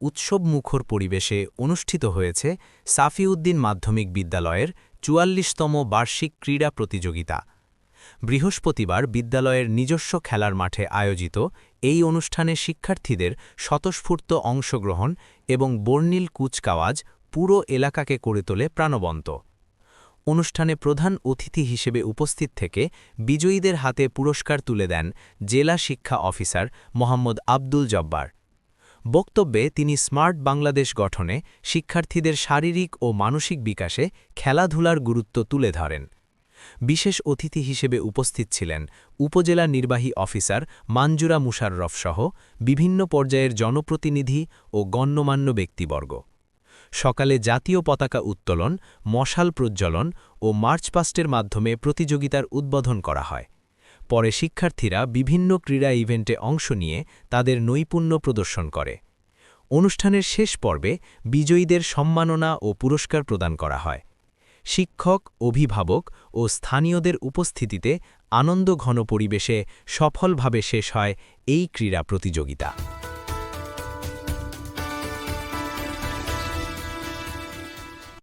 উৎসবমুখর পরিবেশে অনুষ্ঠিত হয়েছে সাফিউদ্দিন মাধ্যমিক বিদ্যালয়ের চুয়াল্লিশতম বার্ষিক ক্রীড়া প্রতিযোগিতা। বৃহস্পতিবার বিদ্যালয়ের নিজস্ব খেলার মাঠে আয়োজিত এই অনুষ্ঠানে শিক্ষার্থীদের স্বতঃস্ফূর্ত অংশগ্রহণ এবং বর্ণিল কুচকাওয়াজ পুরো এলাকাকে করে তোলে প্রাণবন্ত। অনুষ্ঠানে প্রধান অতিথি হিসেবে উপস্থিত থেকে বিজয়ীদের হাতে পুরস্কার তুলে দেন জেলা শিক্ষা অফিসার মোহাম্মদ আব্দুল জব্বার। বক্তব্যে তিনি স্মার্ট বাংলাদেশ গঠনে শিক্ষার্থীদের শারীরিক ও মানসিক বিকাশে খেলাধুলার গুরুত্ব তুলে ধরেন। বিশেষ অতিথি হিসেবে উপস্থিত ছিলেন উপজেলা নির্বাহী অফিসার মানজুরা মুশাররফ সহ বিভিন্ন পর্যায়ের জনপ্রতিনিধি ও গণ্যমান্য ব্যক্তিবর্গ। সকালে জাতীয় পতাকা উত্তোলন, মশাল প্রজ্বলন ও মার্চপাস্টের মাধ্যমে প্রতিযোগিতার উদ্বোধন করা হয়। পরে শিক্ষার্থীরা বিভিন্ন ক্রীড়া ইভেন্টে অংশ নিয়ে তাদের নৈপুণ্য প্রদর্শন করে। অনুষ্ঠানের শেষ পর্বে বিজয়ীদের সম্মাননা ও পুরস্কার প্রদান করা হয়। শিক্ষক, অভিভাবক ও স্থানীয়দের উপস্থিতিতে আনন্দঘন পরিবেশে সফলভাবে শেষ হয় এই ক্রীড়া প্রতিযোগিতা।